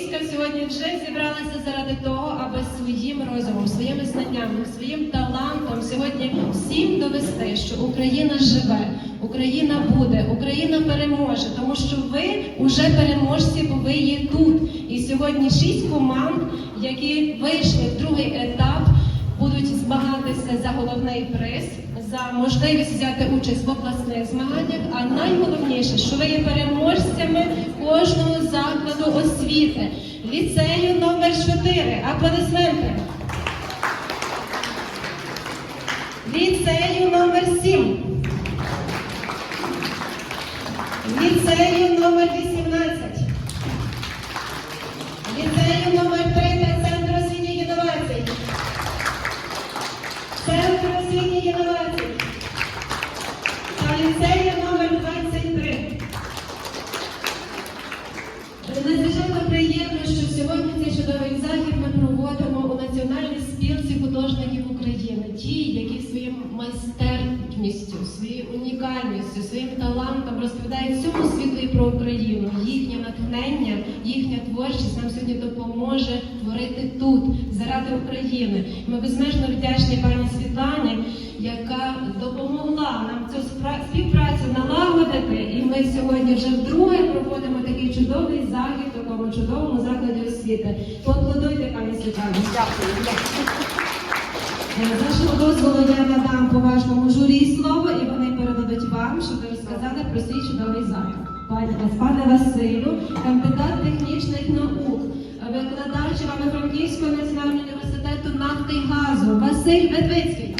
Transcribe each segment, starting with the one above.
війська сьогодні вже зібралася заради того, аби своїм розумом, своїми знаннями, своїм талантом сьогодні всім довести, що Україна живе, Україна буде, Україна переможе, тому що ви вже переможці, бо ви є тут. І сьогодні шість команд, які вийшли в другий етап, головний приз, за можливість взяти участь в обласних змаганнях. А найголовніше, що ви є переможцями кожного закладу освіти, ліцею номер 4 Аплодисменти. Ліцею номер 7 Ліцею номер 18 Ті, які своїм майстерністю, своєю унікальністю, своїм талантом розповідають всьому світу і про Україну. Їхнє натхнення, їхня творчість нам сьогодні допоможе творити тут, заради України. Ми безмежно вдячні пані Світлані, яка допомогла нам цю співпрацю налагодити. І ми сьогодні вже вдруге проводимо такий чудовий захід такому чудовому закладі освіти. Поаплодуйте, пані Світлані. Дякую. Е, З вашого дозволу я надам поважному журі слово, і вони передадуть вам, щоб ви розказали про свій чудовий захід. Пане, пане Василю, кандидат технічних наук, викладач Івано-Франківського національного університету нафти і газу Василь Медвицький.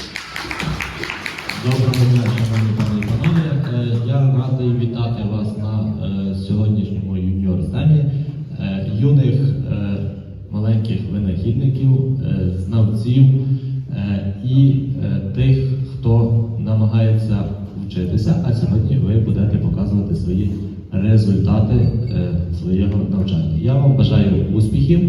Доброго дня, шановні пани і панове. Е, Я радий вітати вас на е, сьогоднішньому юніор здання юних е, маленьких винахідників, е, знавців е, і е, тих, хто намагається вчитися. А сьогодні ви будете показувати свої результати е, свого навчання. Я вам бажаю успіхів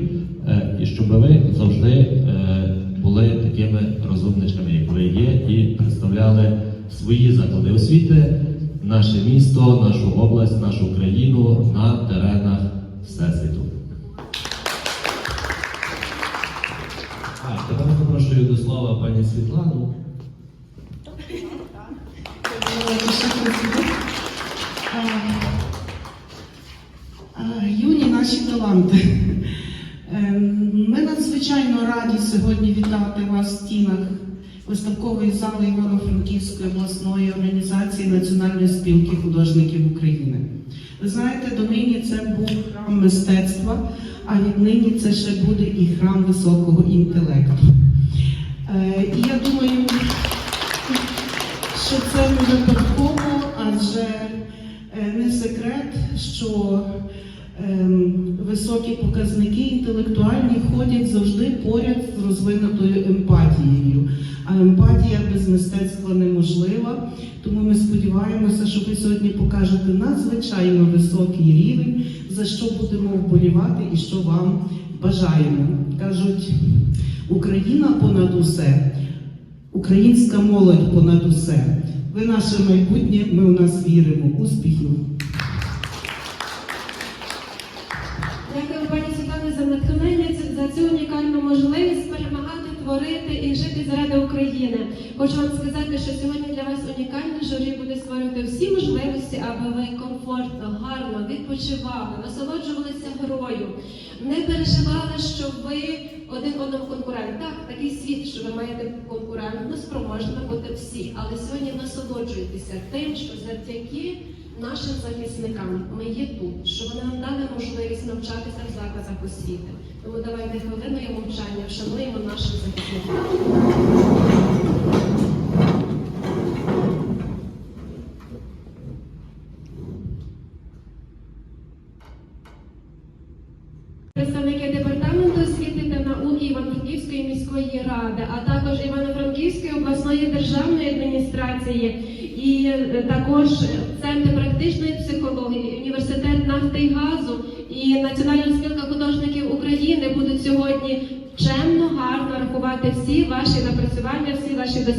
е, і щоб ви завжди е, були такими розумничками, як ви є, і представляли свої заклади освіти, наше місто, нашу область, нашу країну на теренах Всесвіту. До слова пані Світлану. Е, Юні наші таланти. Е, Ми надзвичайно раді сьогодні вітати вас в стінах виставкової зали Івано-Франківської обласної організації Національної спілки художників України. Ви знаєте, донині це був храм мистецтва, а віднині це ще буде і храм високого інтелекту. Е, І я думаю, що це не випадково, адже е, не секрет, що ем, високі показники інтелектуальні ходять завжди поряд з розвинутою ви сьогодні покажете надзвичайно високий рівень, за що будемо вболівати і що вам бажаємо. Кажуть, Україна понад усе. Українська молодь понад усе. Ви наше майбутнє, ми у нас віримо. Успіхів! Дякую, пані Світлані, за натхнення за цю унікальну можливість перемагати, творити і жити заради України. Хочу вам сказати, що сьогодні для вас унікальне журі буде створювати всі можливості, аби ви комфортно, гарно відпочивали, насолоджувалися грою, не переживали, що ви один одному конкурент. Так, такий світ, що ви маєте конкурентно спроможно бути всі. Але сьогодні насолоджуйтеся тим, що завдяки нашим захисникам ми є тут, що вони нам дали можливість навчатися в закладах освіти. Тому давайте хвилиною мовчання вшануємо наших захисників. Представники департаменту освіти та науки Івано-Франківської міської ради, а також Івано-Франківської обласної державної адміністрації і також Центр практичної психології, університет нафти і газу і Національна спілка художників України будуть сьогодні чемно, гарно рахувати всі ваші напрацювання, всі ваші досягнення.